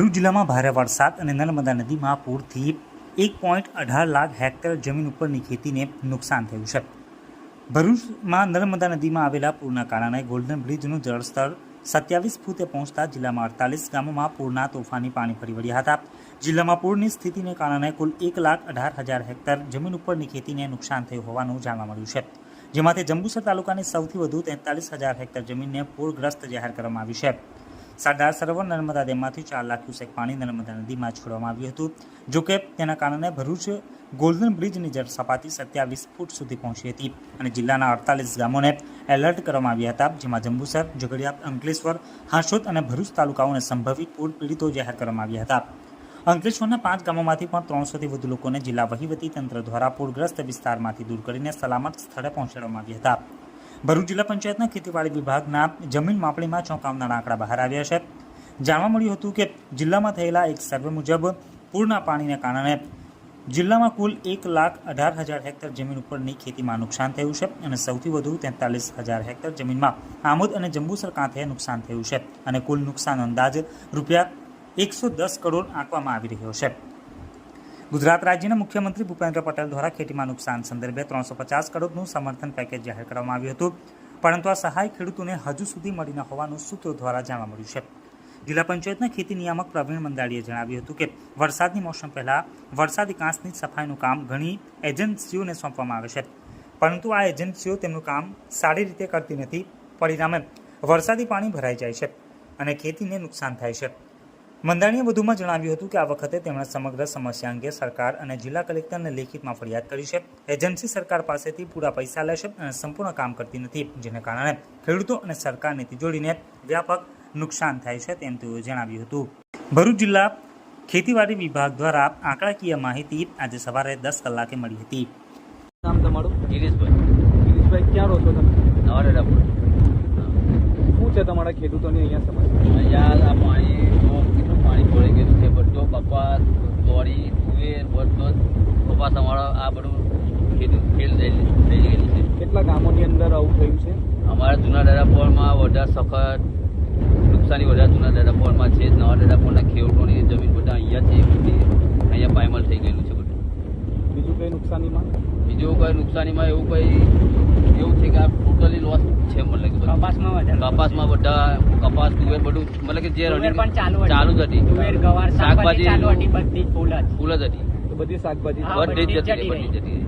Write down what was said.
ભરૂચ જિલ્લામાં ભારે વરસાદ અને નર્મદા નદીમાં પૂરથી એક પોઈન્ટ અઢાર લાખ હેક્ટર જમીન ઉપરની ખેતીને નુકસાન થયું છે. ભરૂચમાં નર્મદા નદીમાં આવેલા પૂરના કારણે ગોલ્ડન બ્રિજનું જળસ્તર સત્યાવીસ ફૂટે પહોંચતા જિલ્લામાં અડતાલીસ ગામોમાં પૂરના તોફાની પાણી ફરી વળ્યા હતા. જિલ્લામાં પૂરની સ્થિતિને કારણે કુલ એક લાખ અઢાર હજાર હેક્ટર જમીન ઉપરની ખેતીને નુકસાન થયું હોવાનું જાણવા મળ્યું છે. જેમાંથી જંબુસર તાલુકાની સૌથી વધુ તેતાલીસ હજાર હેક્ટર જમીનને પૂરગ્રસ્ત જાહેર કરવામાં આવી છે. સરદાર સરોવર નર્મદા ડેમમાંથી ચાર લાખ ક્યુસેક પાણી નર્મદા નદીમાં છોડવામાં આવ્યું હતું જોકે તેના કારણે ભરૂચ ગોલ્ડન બ્રિજની જળ સપાટી સત્યાવીસ ફૂટ સુધી પહોંચી હતી અને જિલ્લાના અડતાલીસ ગામોને એલર્ટ કરવામાં આવ્યા હતા, જેમાં જંબુસર, ઝઘડિયા, અંકલેશ્વર, હાંસોદ અને ભરૂચ તાલુકાઓને સંભવિત પૂર પીડિતો જાહેર કરવામાં આવ્યા હતા. અંકલેશ્વરના પાંચ ગામોમાંથી પણ ત્રણસોથી વધુ લોકોને જિલ્લા વહીવટી તંત્ર દ્વારા પૂરગ્રસ્ત વિસ્તારમાંથી દૂર કરીને સલામત સ્થળે પહોંચાડવામાં આવ્યા હતા. ભરૂચ જિલ્લા પંચાયતના ખેતીવાડી વિભાગના જમીન માપણીમાં ચોંકાવનારા આંકડા બહાર આવ્યા છે. જાણવા મળ્યું હતું કે જિલ્લામાં થયેલા એક સર્વે મુજબ પૂરના પાણીને કારણે જિલ્લામાં કુલ એક લાખ અઢાર હજાર હેક્ટર જમીન ઉપરની ખેતીમાં નુકસાન થયું છે અને સૌથી વધુ તેતાલીસ હજાર હેક્ટર જમીનમાં આમોદ અને જંબુસર કાંઠે નુકસાન થયું છે અને કુલ નુકસાન અંદાજ રૂપિયા એકસો દસ કરોડ આંકવામાં આવી રહ્યો છે. ગુજરાત રાજ્યના મુખ્યમંત્રી ભૂપેન્દ્ર પટેલ દ્વારા ખેતીમાં નુકસાન સંદર્ભે ત્રણસો પચાસ કરોડનું સમર્થન પેકેજ જાહેર કરવામાં આવ્યું હતું. પરંતુ આ સહાય ખેડૂતોને હજુ સુધી મળી ન હોવાનું સૂત્રો દ્વારા જાણવા મળ્યું છે. જિલ્લા પંચાયતના ખેતી નિયામક પ્રવીણ મંદાડીએ જણાવ્યું હતું કે, વરસાદની મોસમ પહેલાં વરસાદી કાંસની સફાઈનું કામ ઘણી એજન્સીઓને સોંપવામાં આવે છે. પરંતુ આ એજન્સીઓ તેમનું કામ સારી રીતે કરતી નથી. પરિણામે વરસાદી પાણી ભરાઈ જાય છે અને ખેતીને નુકસાન થાય છે. મંદાણીએ વધુમાં જણાવ્યું હતું કે આ વખતે તેમણે સમગ્ર સમસ્યા અંગે સરકાર અને જિલ્લા કલેક્ટરને લેખિતમાં ફરિયાદ કરી છે. એજન્સી સરકાર પાસેથી પૂરા પૈસા લે છે અને સંપૂર્ણ કામ કરતી નથી જેને કારણે ખેડૂતો અને સરકારની તિજોરીને વ્યાપક નુકસાન થાય છે તેમ તેઓએ જણાવ્યું હતું. ભરૂચ જિલ્લા ખેતીવાડી વિભાગ દ્વારા આંકડાકીય માહિતી આજે સવારે દસ કલાકે મળી હતી. નામ તમારું? ગિરીશભાઈ. ગિરીશભાઈ ક્યાં રહો છો તમે? નવા રેડાપુર શું છે તમારા ખેડૂતોની અહીંયા સમસ્યા અહીંયા આ પાણી બહુ કેટલું પાણી ભરાઈ ગયેલું છે બધો કપાસ ચોરી તુવેર બધો કપાસ અમારો આ બધું ખેડૂત ફેલ થઈ થઈ ગયેલું છે. કેટલા ગામોની અંદર આવું થયું છે? અમારા જૂના ડેરાપોરમાં વધારે સખત નુકસાની વધારે જૂના ડેરાપોરમાં છે નવા ડેરાપોરના ખેડૂતોની જમીન બધા અહીંયા છે અહીંયા પાયમલ થઈ ગયેલું છે બધું. બીજું કઈ નુકસાનીમાં? બીજું કઈ નુકસાનીમાં એવું કંઈ એવું છે કે આ ટોટલી લોસ છે મતલબ કે કપાસમાં વધારે. કપાસમાં બધા કપાસ તુવેર બધું મતલબ કે જે ચાલુ ચાલુ જ હતી. તુવેર ગવાર શાકભાજી ચાલુ હતી બધી જ ફૂલ જ. તો બધી શાકભાજી બધી જતી બધી જતી.